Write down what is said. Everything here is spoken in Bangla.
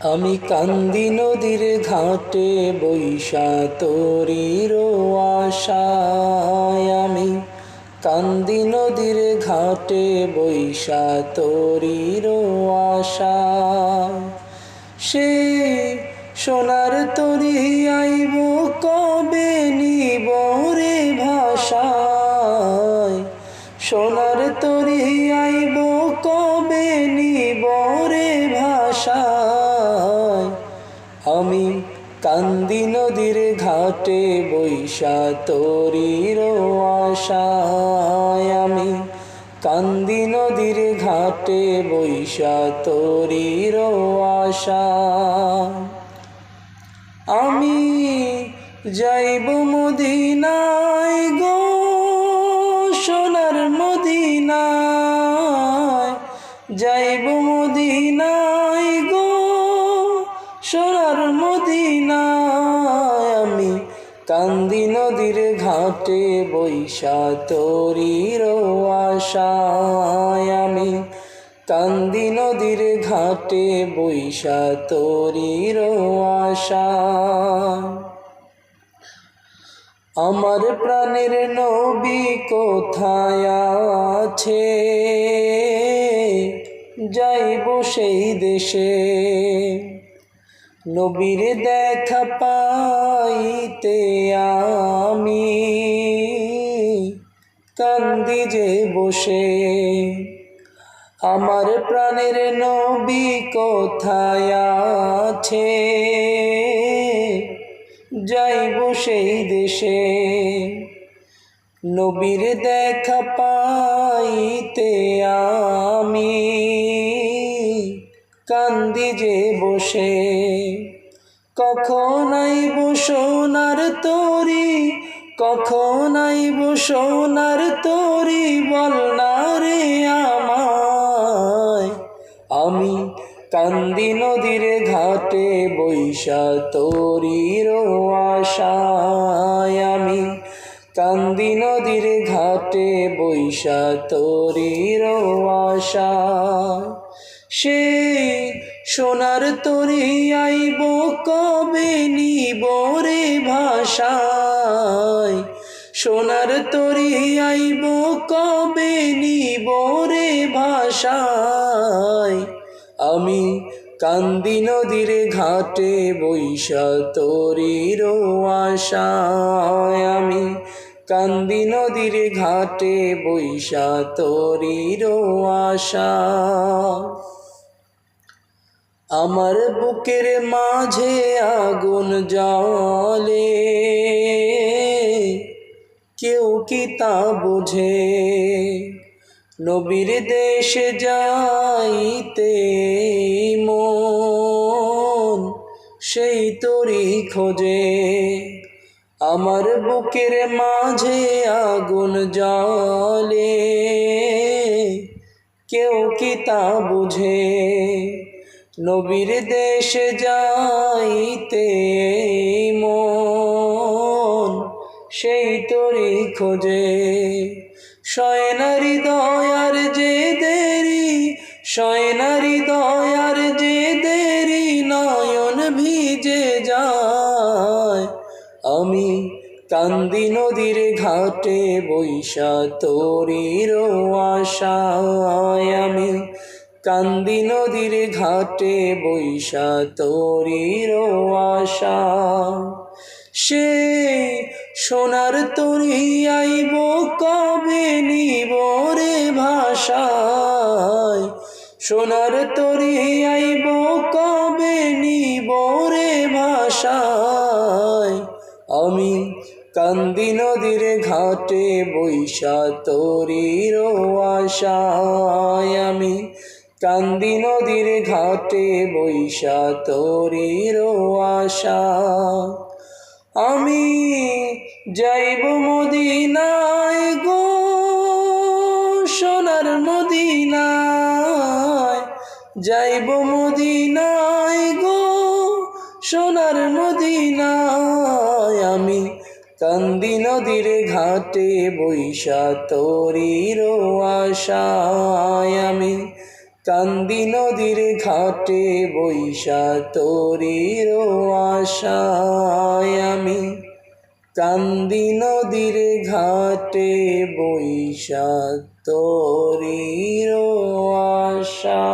আমি কান্দি নদীর ঘাটে বৈশা তোরির আশায় আমি কান্দি নদীর ঘাটে বৈশা তোরির আশা সে সোনার তরি আইব কবে নিব রে ভাষায়? সোনার তরি আইব কবে নিব রে আমি কান্দি নদীর ঘাটে বৈশা তরির আশায় আমি। কান্দি নদীর ঘাটে বৈশা তরির আশা আমি যাইব মদিনায় গো, সোনার মদিনায়। যাইব মদিনায় কান্দি নদীর ঘাটে বৈশা তরির আশায় আমি। কান্দি নদীর ঘাটে বৈশা তরির আশা আমার প্রাণের নবী কোথায় আছে? যাইব সেই দেশে। নবীর দেখা পাইতে আমি। কান্দি যে বসে, আমার প্রাণের নবী কোথায় আছে? যাইব সেই দেশে। নবীর দেখা পাইতে আমি। কান্দি যে বসে কখন আইব সোনার তরি? কখন আইব সোনার তরি? বল না রে আমায়। আমি কান্দি নদীর ঘাটে বৈশা তরির আশায়। আমি কান্দি নদীর ঘাটে বৈশা তরির আশা সে সোনার তরি আইব, কবে নিব রে ভাষায়? সোনার তরি আইব, কবে নিব রে ভাষায়? আমি কান্দি নদীর ঘাটে বৈশা তরির আশায়। আমি কান্দি নদীর ঘাটে বৈশা তরির আশা আমার বুকের মাঝে আগুন জলে কেউ কি তা বোঝে? নবীর দেশে যাইতে মন সেই তরি খোঁজে। আমার বুকের মাঝে আগুন জলে কেউ কি তা বুঝে? নবীর দেশে যাইতে মন, সেই তরি খোঁজে। শয়নারি দয়ার যে দেরি, শয়নারি দয়ার যে দেরি নয়ন ভিজে যায়। আমি কান্দি নদীর ঘাটে বৈশা তরির আশায় আমি কান্দি নদীর ঘাটে বৈশা তরির আশা সে সোনার তরি আইব, কবে নিব রে ভাষায়? সোনার তরি আইব, কবে নিব রে ভাষায়? আমি কান্দি নদীর ঘাটে বৈশা তরির আশায় আমি কান্দি নদীর ঘাটে বৈশা তরির আশা। আমি যাইব মদিনায় গো, সোনার মদিনায়। যাইব মদিনায় গো, সোনার মদিনায়। আমি কান্দি নদীর ঘাটে বৈশা তরির আশায়। আমি কান্দি নদীর ঘাটে বৈশা তরির আশায় আমি। কান্দি নদীর ঘাটে বৈশা তরির আশা